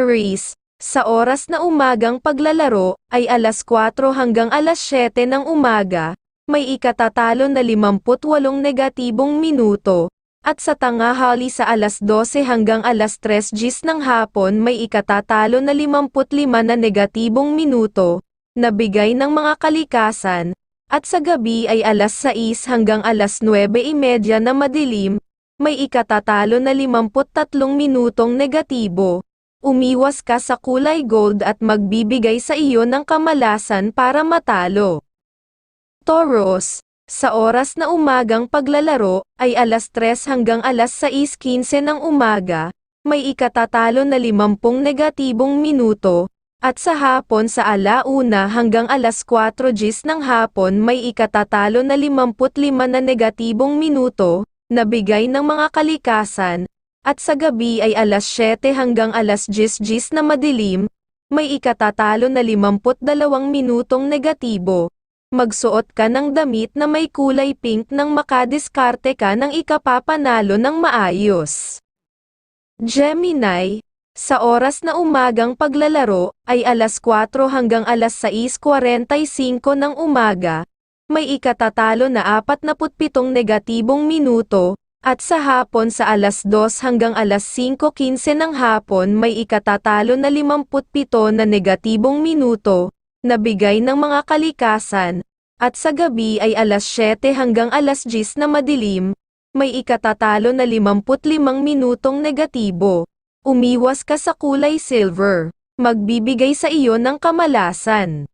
Aries, sa oras na umagang paglalaro, ay alas 4 hanggang alas 7 ng umaga, may ikatatalo na 58 negatibong minuto, at sa tangahali sa alas 12 hanggang alas 3 gis ng hapon may ikatatalo na 55 na negatibong minuto, na bigay ng mga kalikasan, at sa gabi ay alas 6 hanggang alas 9.30 na madilim, may ikatatalo na 53 minutong negatibo. Umiwas ka sa kulay gold at magbibigay sa iyo ng kamalasan para matalo. Taurus, sa oras na umagang paglalaro, ay alas 3 hanggang alas 6.15 ng umaga, may ikatatalo na 50 negatibong minuto, at sa hapon sa alauna hanggang alas 4 gis ng hapon may ikatatalo na 55 na negatibong minuto, na bigay ng mga kalikasan, at sa gabi ay alas 7 hanggang alas 10 gis na madilim, may ikatatalo na 52 minutong negatibo. Magsuot ka ng damit na may kulay pink nang makadiskarte ka ng ikapapanalo ng maayos. Gemini, sa oras na umagang paglalaro, ay alas 4 hanggang alas 6.45 ng umaga, may ikatatalo na 47 negatibong minuto, at sa hapon sa alas 2 hanggang alas 5.15 ng hapon may ikatatalo na 57 na negatibong minuto, na bigay ng mga kalikasan, at sa gabi ay alas 7 hanggang alas 10 na madilim, may ikatatalo na 55 minutong negatibo. Umiwas ka sa kulay silver, magbibigay sa iyo ng kamalasan.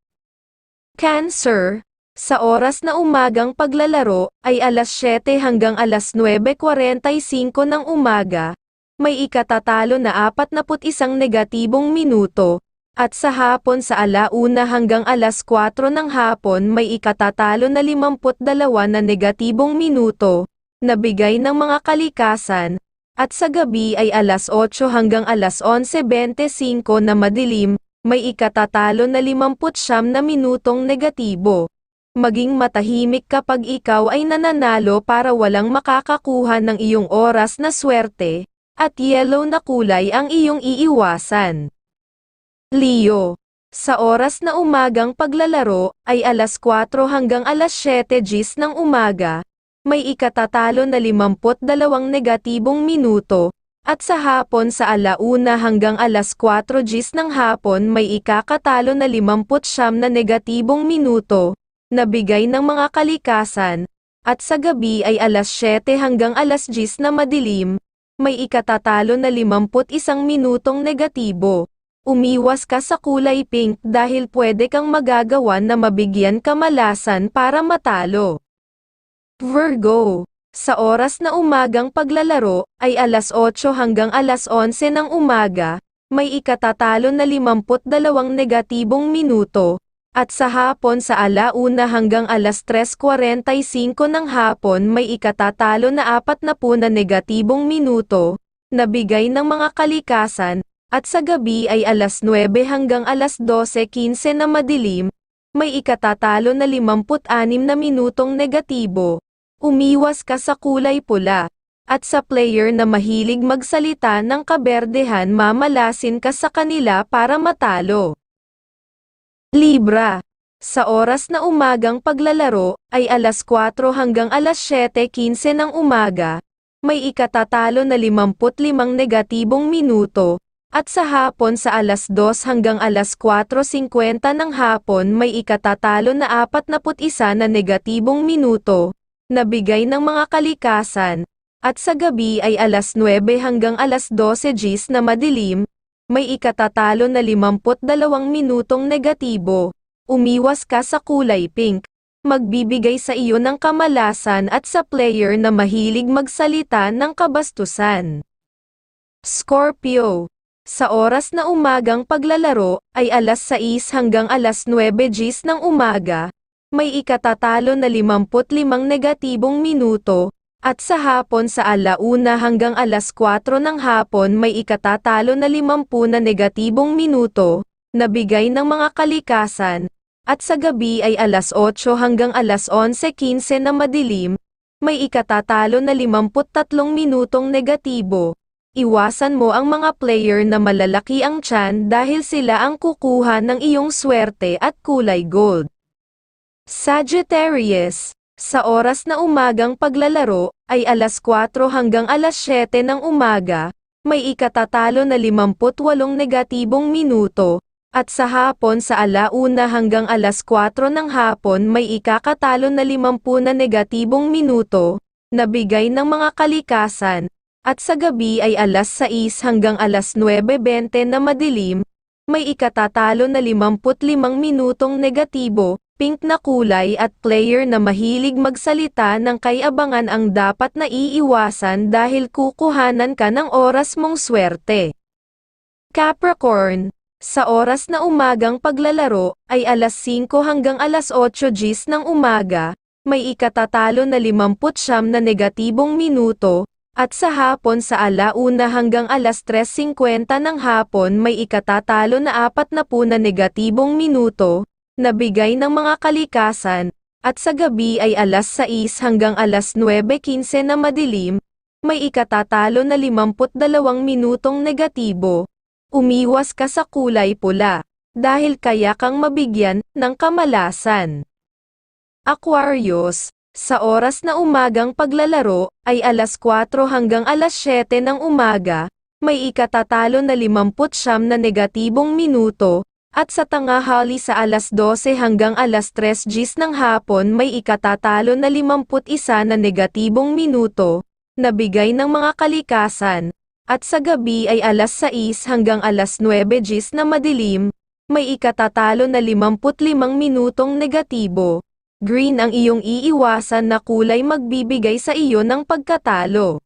Cancer, sa oras na umagang paglalaro, ay alas 7 hanggang alas 9.45 ng umaga, may ikatatalo na 41 negatibong minuto, at sa hapon sa alauna hanggang alas 4 ng hapon may ikatatalo na 52 na negatibong minuto, na bigay ng mga kalikasan, at sa gabi ay alas 8 hanggang alas 11.25 na madilim, may ikatatalo na 50 na minutong negatibo maging matahimik kapag ikaw ay nananalo para walang makakakuha ng iyong oras na swerte, at yellow na kulay ang iyong iiwasan. Leo, sa oras na umagang paglalaro, ay alas 4 hanggang alas 7 gis ng umaga, may ikatatalo na 52 negatibong minuto, at sa hapon sa alauna hanggang alas 4 gis ng hapon may ikakatalo na 50 na negatibong minuto, na bigay ng mga kalikasan, at sa gabi ay alas 7 hanggang alas 10 na madilim, may ikatatalo na 51 minutong negatibo. Umiwas ka sa kulay pink dahil pwede kang magagawan na mabigyan kamalasan para matalo. Virgo, sa oras na umagang paglalaro, ay alas 8 hanggang alas 11 ng umaga, may ikatatalo na 52 negatibong minuto, at sa hapon sa alauna hanggang alas 3.45 ng hapon may ikatatalo na apat na po na negatibong minuto, na bigay ng mga kalikasan, at sa gabi ay alas 9 hanggang alas 12.15 na madilim, may ikatatalo na 56 na minutong negatibo. Umiwas ka sa kulay pula, at sa player na mahilig magsalita ng kaberdehan mamalasin ka sa kanila para matalo. Libra. Sa oras na umagang paglalaro, ay alas 4 hanggang alas 7.15 ng umaga, may ikatatalo na 55 negatibong minuto, at sa hapon sa alas 2 hanggang alas 4.50 ng hapon may ikatatalo na 41 na negatibong minuto, na bigay ng mga kalikasan, at sa gabi ay alas 9 hanggang alas 12 gis na madilim, may ikatatalo na 52 minutong negatibo. Umiwas ka sa kulay pink. Magbibigay sa iyo ng kamalasan at sa player na mahilig magsalita ng kabastusan. Scorpio. Sa oras na umagang paglalaro, ay alas 6 hanggang alas 9 gis ng umaga, may ikatatalo na 55 negatibong minuto, at sa hapon sa alauna hanggang alas 4 ng hapon may ikatatalo na 50 na negatibong minuto, na bigay ng mga kalikasan, at sa gabi ay alas 8 hanggang alas 11.15 na madilim, may ikatatalo na 53 minutong negatibo. iwasan mo ang mga player na malalaki ang tiyan dahil sila ang kukuha ng iyong swerte at kulay gold. Sagittarius, sa oras na umagang paglalaro, ay alas 4 hanggang alas 7 ng umaga, may ikatatalo na 58 negatibong minuto, at sa hapon sa alauna hanggang alas 4 ng hapon may ikakatalo na 50 na negatibong minuto, na bigay ng mga kalikasan, at sa gabi ay alas 6 hanggang alas 9.20 na madilim, may ikatatalo na 55 minutong negatibo, pink na kulay at player na mahilig magsalita ng kay-abangan ang dapat na iiwasan dahil kukuhanan ka ng oras mong swerte. Capricorn, sa oras na umagang paglalaro, ay alas 5 hanggang alas 8 gis ng umaga, may ikatatalo na 50 na negatibong minuto, at sa hapon sa alauna hanggang alas 3.50 ng hapon may ikatatalo na 40 na negatibong minuto, na bigay ng mga kalikasan, at sa gabi ay alas 6 hanggang alas 9.15 na madilim, may ikatatalo na 52 minutong negatibo. Umiwas ka sa kulay pula, dahil kaya kang mabigyan ng kamalasan. Aquarius, sa oras na umagang paglalaro, ay alas 4 hanggang alas 7 ng umaga, may ikatatalo na 50 na negatibong minuto, at sa tangahali sa alas 12 hanggang alas 3 gis ng hapon may ikatatalo na 51 na negatibong minuto, na bigay ng mga kalikasan, at sa gabi ay alas 6 hanggang alas 9 gis na madilim, may ikatatalo na 55 minutong negatibo. Green ang iyong iiwasan na kulay magbibigay sa iyo ng pagkatalo.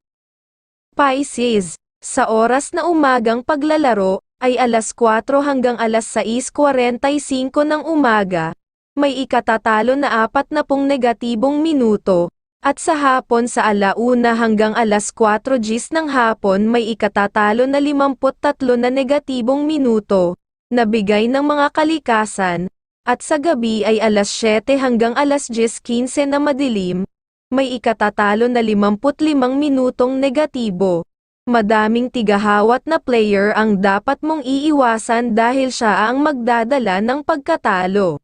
Pisces, sa oras na umagang paglalaro, ay alas 4 hanggang alas 6.45 ng umaga, may ikatatalo na 40 negatibong minuto, at sa hapon sa alauna hanggang alas 4 gis ng hapon may ikatatalo na 53 na negatibong minuto, na bigay ng mga kalikasan, at sa gabi ay alas 7 hanggang alas 10.15 na madilim, may ikatatalo na 55 minutong negatibo. Madaming tigahawat na player ang dapat mong iiwasan dahil siya ang magdadala ng pagkatalo.